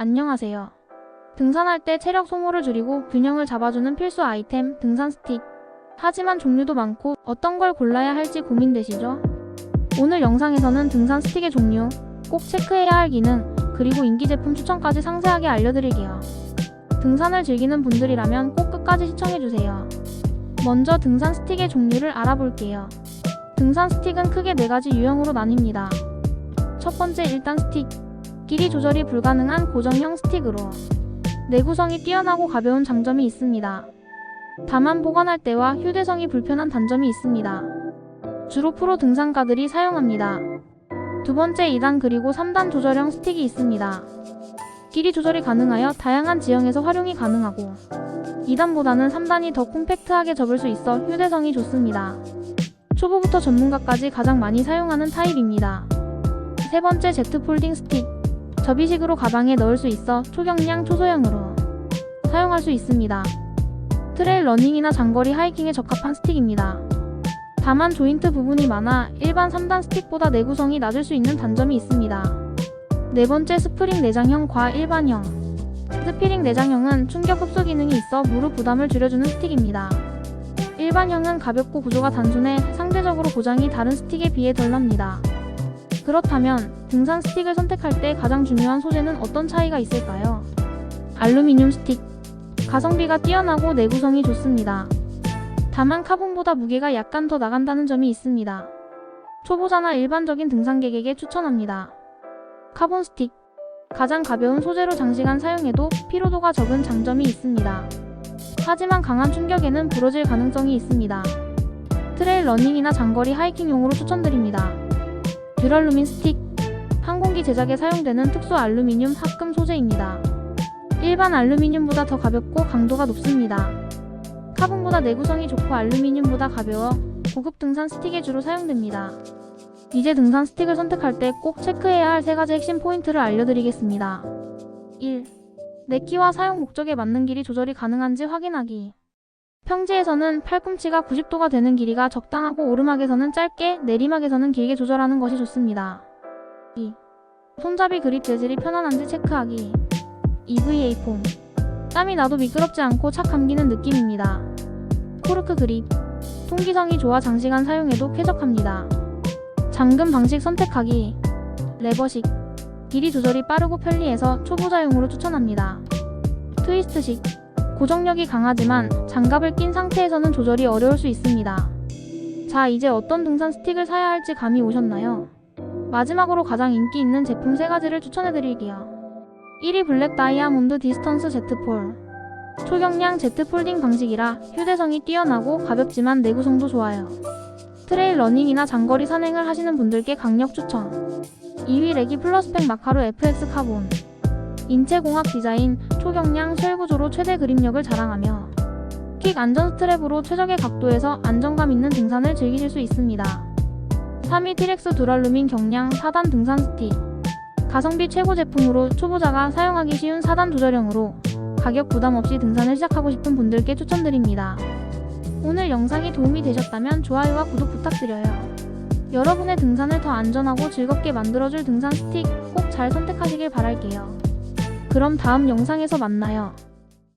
안녕하세요. 등산할 때 체력 소모를 줄이고 균형을 잡아주는 필수 아이템 등산 스틱. 하지만 종류도 많고 어떤 걸 골라야 할지 고민되시죠? 오늘 영상에서는 등산 스틱의 종류, 꼭 체크해야 할 기능, 그리고 인기 제품 추천까지 상세하게 알려드릴게요. 등산을 즐기는 분들이라면 꼭 끝까지 시청해주세요. 먼저 등산 스틱의 종류를 알아볼게요. 등산 스틱은 크게 4가지 유형으로 나뉩니다. 첫 번째 1단 스틱. 길이 조절이 불가능한 고정형 스틱으로 내구성이 뛰어나고 가벼운 장점이 있습니다. 다만 보관할 때와 휴대성이 불편한 단점이 있습니다. 주로 프로 등산가들이 사용합니다. 두 번째 2단 그리고 3단 조절형 스틱이 있습니다. 길이 조절이 가능하여 다양한 지형에서 활용이 가능하고 2단보다는 3단이 더 콤팩트하게 접을 수 있어 휴대성이 좋습니다. 초보부터 전문가까지 가장 많이 사용하는 타입입니다. 세 번째 제트 폴딩 스틱. 접이식으로 가방에 넣을 수 있어 초경량 초소형으로 사용할 수 있습니다. 트레일 러닝이나 장거리 하이킹에 적합한 스틱입니다. 다만 조인트 부분이 많아 일반 3단 스틱보다 내구성이 낮을 수 있는 단점이 있습니다. 네 번째 스프링 내장형 과 일반형. 스프링 내장형은 충격 흡수 기능이 있어 무릎 부담을 줄여주는 스틱입니다. 일반형은 가볍고 구조가 단순해 상대적으로 고장이 다른 스틱에 비해 덜 납니다. 그렇다면 등산 스틱을 선택할 때 가장 중요한 소재는 어떤 차이가 있을까요? 알루미늄 스틱. 가성비가 뛰어나고 내구성이 좋습니다. 다만 카본보다 무게가 약간 더 나간다는 점이 있습니다. 초보자나 일반적인 등산객에게 추천합니다. 카본 스틱. 가장 가벼운 소재로 장시간 사용해도 피로도가 적은 장점이 있습니다. 하지만 강한 충격에는 부러질 가능성이 있습니다. 트레일 러닝이나 장거리 하이킹용으로 추천드립니다. 듀럴루민 스틱. 항공기 제작에 사용되는 특수 알루미늄 합금 소재입니다. 일반 알루미늄보다 더 가볍고 강도가 높습니다. 카본보다 내구성이 좋고 알루미늄보다 가벼워 고급 등산 스틱에 주로 사용됩니다. 이제 등산 스틱을 선택할 때 꼭 체크해야 할 세 가지 핵심 포인트를 알려드리겠습니다. 1. 내 키와 사용 목적에 맞는 길이 조절이 가능한지 확인하기. 평지에서는 팔꿈치가 90도가 되는 길이가 적당하고 오르막에서는 짧게, 내리막에서는 길게 조절하는 것이 좋습니다. 2. 손잡이 그립 재질이 편안한지 체크하기. EVA 폼. 땀이 나도 미끄럽지 않고 착 감기는 느낌입니다. 코르크 그립. 통기성이 좋아 장시간 사용해도 쾌적합니다. 잠금 방식 선택하기. 레버식. 길이 조절이 빠르고 편리해서 초보자용으로 추천합니다. 트위스트식. 고정력이 강하지만 장갑을 낀 상태에서는 조절이 어려울 수 있습니다. 자, 이제 어떤 등산 스틱을 사야 할지 감이 오셨나요? 마지막으로 가장 인기 있는 제품 3가지를 추천해드릴게요. 1위 블랙 다이아몬드 디스턴스 제트폴. 초경량 제트 폴딩 방식이라 휴대성이 뛰어나고 가볍지만 내구성도 좋아요. 트레일 러닝이나 장거리 산행을 하시는 분들께 강력 추천. 2위 레기 플러스팩 마카로 FX 카본. 인체공학 디자인, 초경량 쉘 구조로 최대 그립력을 자랑하며 킥 안전 스트랩으로 최적의 각도에서 안정감 있는 등산을 즐기실 수 있습니다. 3위 티렉스 두랄루민 경량 4단 등산 스틱. 가성비 최고 제품으로 초보자가 사용하기 쉬운 4단 조절형으로 가격 부담 없이 등산을 시작하고 싶은 분들께 추천드립니다. 오늘 영상이 도움이 되셨다면 좋아요와 구독 부탁드려요. 여러분의 등산을 더 안전하고 즐겁게 만들어줄 등산 스틱 꼭 잘 선택하시길 바랄게요. 그럼 다음 영상에서 만나요.